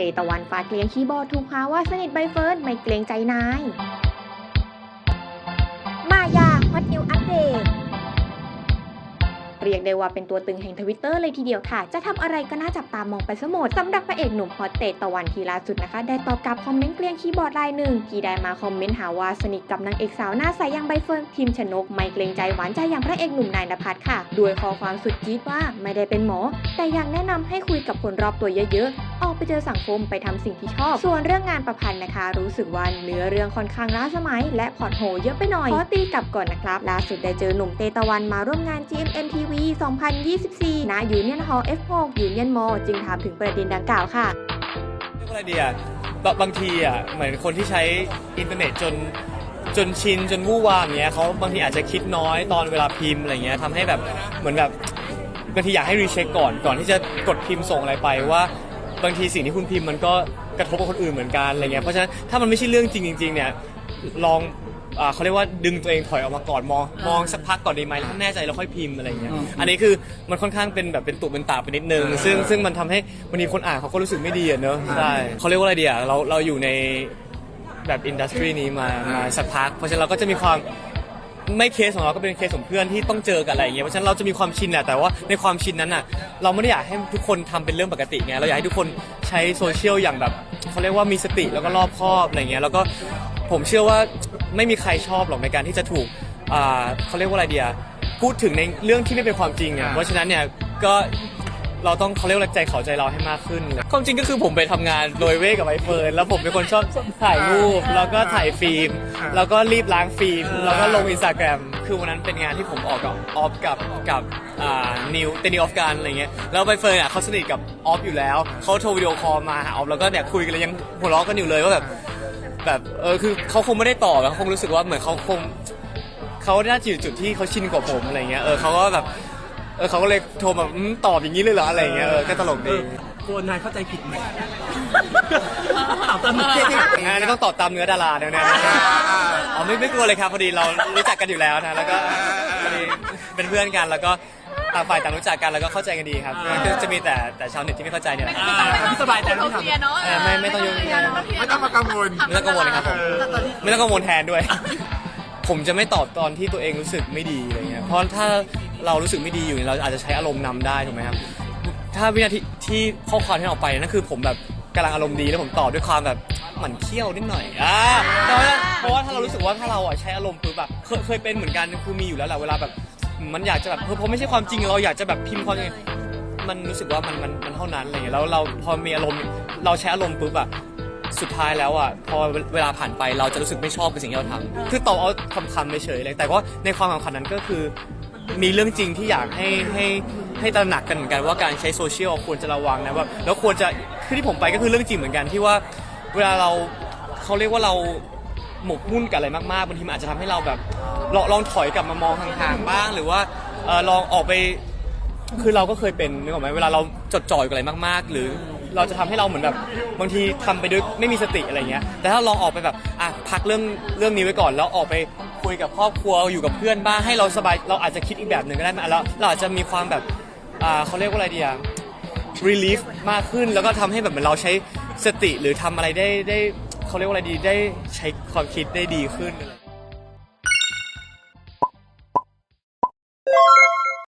ตตะวันฝากเลียงคีย์บอร์ดถูกหาว่าสนิทใบเฟิร์นไม่เกรงใจนาย มายาฮอตนิวอัปเดตเรียกได้ว่าเป็นตัวตึงแห่งทวิตเตอร์เลยทีเดียวค่ะ จะทำอะไรก็น่าจับตามองไปซะหมดสำหรับพระเอกหนุ่มฮอตเตตะวันทีล่าสุดนะคะ ได้ตอบกลับคอมเมนต์เกลียงคีย์บอร์ดรายหนึ่ง ที่ได้มาคอมเมนต์หาว่าสนิทกับนางเอกสาวหน้าใสอย่างใบเฟิร์นพิมชนก ไม่เกรงใจหวานใจอย่างพระเอกหนุ่มนายนภัสค่ะ ด้วยข้อความสุดจี๊ดว่าไม่ได้เป็นหมอ แต่อยังแนะนำให้คุยกับคนรอบตัวเยอะๆ ออกไปเจอสังคมไปทำสิ่งที่ชอบ ส่วนเรื่องงานประพันธ์นะคะ รู้สึกว่าเนื้อเรื่องค่อนข้างล้าสมัย และพล็อตโหเยอะไปหน่อยขอตีกลับก่อนนะครับล่าสุดได้เจอหนุ่มเตตะวันมาร่วมงาน GMM TV 2024ณยูเนียนฮอลล์ F6 ยูเนียนมอจึงถามถึงประเด็นดังกล่าวค่ะเรียกว่าอะไรดีอะบางบางทีอะเหมือนคนที่ใช้อินเทอร์เน็ตจนจนชินจนวู่วามเงี้ยเขาบางทีอาจจะคิดน้อยตอนเวลาพิมพ์อะไรเงี้ยทำให้แบบเหมือนแบบบางทีอยากให้รีเช็คก่อนก่อนที่จะกดพิมพ์ส่งอะไรไปว่า บางทีสิ่งที่คุณพิมพ์มันก็กระทบกับคนอื่นเหมือนกันอะไรเงี้ยเพราะฉะนั้นถ้ามันไม่ใช่เรื่องจริงจริงๆเนี่ยลองอ่าเขาเรียกว่าดึงตัวเองถอยออกมาก่อนมองมองสักพักก่อนดีไหมแล้วถ้าแน่ใจแล้วค่อยพิมพ์อะไรเงี้ยอันนี้คือมันค่อนข้างเป็นแบบเป็นตุเป็นตาไปนิดนึง ซึ่งซึ่งมันทำให้บางทีคนอ่านเขาก็รู้สึกไม่ดีอะเนอะใช่เขาเรียกว่าอะไรดีอะเราเราอยู่ในแบบอินดัสทรีนี้มามาสักพัก เพราะฉะนั้นเราก็จะมีความ ไม่เคสของเราก็เป็นเคสของเพื่อนที่ต้องเจอกับอะไรอย่างเงี้ยเพราะฉะนั้นเราจะมีความชินแหละแต่ว่าในความชินนั้นอะเราไม่ได้อยากให้ทุกคนทำเป็นเรื่องปกติไงเราอยากให้ทุกคนใช้โซเชียลอย่างแบบเขาเรียกว่ามีสติแล้วก็รอบคอบอะไรเงี้ยแล้วก็ผมเชื่อว่าไม่มีใครชอบหรอกในการที่จะถูกอ่าเขาเรียกว่าอะไรเดียพูดถึงในเรื่องที่ไม่เป็นความจริงอะเพราะฉะนั้นเนี่ยก็ เราต้องเขาเรียกว่าใจเขาใจเราให้มากขึ้น ความจริงก็คือผมไปทำงานโดยเว่กับไอเฟิร์นแล้วผมเป็นคนชอบถ่ายรูป แล้วก็ถ่ายฟิล์ม แล้วก็รีบล้างฟิล์ม แล้วก็ลงอินสตาแกรม คือวันนั้นเป็นงานที่ผมออกกับออฟกับกับอ่านิวเตนิวออฟกันอะไรเงี้ย แล้วใบเฟิร์นอะเขาสนิทกับออฟอยู่แล้ว เขาโทรวิดีโอคอลมาหาออฟแล้วก็เนี่ยคุยกันเลยยังหัวเราะกันอยู่เลยว่าแบบแบบเออคือเขาคงไม่ได้ตอบแล้วเขาคงรู้สึกว่าเหมือนเขาคงเขาน่าจะอยู่จุดที่เขาชินกว่าผมอะไรเงี้ย เออเขาก็แบบ เออเขาก็เลยโทรมาอืมตอบอย่างนี้เลยเหรออะไรเงี้ยเออก็ตลกดีกลัวนายเข้าใจผิดไหมตอบตามนี้งานนี้ต้องตอบตามเนื้อดาราเนี่ยนะอ๋อไม่ไม่กลัวเลยครับพอดีเรารู้จักกันอยู่แล้วนะแล้วก็พอดีเป็นเพื่อนกันแล้วก็ต่างฝ่ายต่างรู้จักกันแล้วก็เข้าใจกันดีครับก็จะมีแต่แต่ชาวเน็ตที่ไม่เข้าใจเนี่ยแหละพี่สบายใจเราที่เคลียร์ทำ เนาะเออไม่ไม่ต้องยุ่ง ไม่ต้องมากังวล ไม่ต้องกังวลนะครับผมไม่ต้องกังวลแทนด้วย ผมจะไม่ตอบตอนที่ตัวเองรู้สึกไม่ดีอะไรเงี้ยเพราะถ้า เรารู้สึกไม่ดีอยู่เนี่ยเราอาจจะใช้อารมณ์นำได้ถูกไหมครับ ถ้าวินาทีที่ข้อความที่ออกไปนั่นคือผมแบบกำลังอารมณ์ดีแล้วผมตอบด้วยความแบบหมั่นเคี้ยวนิดหน่อยอ่าเพราะว่าเพราะว่าถ้าเรารู้สึกว่าถ้าเราอะใช้อารมณ์คือแบบเคยเคยเป็นเหมือนกันคือมีอยู่แล้วแหละเวลาแบบ มันอยากจะแบบเพราะไม่ใช่ความจริงเราอยากจะแบบพิมพ์ความจริงมันรู้สึกว่ามันมันมันเท่านั้นอะไรเงี้ยแล้วเราพอมีอารมณ์เราใช้อารมณ์ปุ๊บอะสุดท้ายแล้วอะพอเวลาผ่านไปเราจะรู้สึกไม่ชอบกับสิ่งที่เราทำคือตอบเอาคำๆเฉยๆเลยแต่ว่าในความสำคัญนั้นก็คือ มีเรื่องจริงที่อยากให้ให้ให้ตระหนักกันเหมือนกันว่าการใช้โซเชียลควรจะระวังนะว่าแล้วควรจะคือที่ผมไปก็คือเรื่องจริงเหมือนกันที่ว่าเวลาเราเขาเรียกว่าเราหมกมุ่นกับอะไรมากๆบางทีมันอาจจะทำให้เราแบบลองลองถอยกลับมามองห่างๆบ้าง หรือว่าเออลองออกไป คือเราก็เคยเป็นนึกออกไหมเวลาเราจดจ่อยกับอะไรมากๆ หรือเราจะทำให้เราเหมือนแบบบางทีทำไปด้วยไม่มีสติอะไรเงี้ยแต่ถ้าลองออกไปแบบอะพักเรื่องเรื่องนี้ไว้ก่อนแล้วออกไป ยกับครอบครัวอยู่กับเพื่อนบ้างให้เราสบายเราอาจจะคิดอีกแบบหนึ่งก็ได้แล้วเราอาจจะมีความแบบอ่าเขาเรียกว่าอะไรดีอะ relief มากขึ้นแล้วก็ทำให้แบบเหมือนเราใช้สติหรือทำอะไรได้ได้เขาเรียกว่าอะไรดีได้ใช้ความคิดได้ดีขึ้นอะไร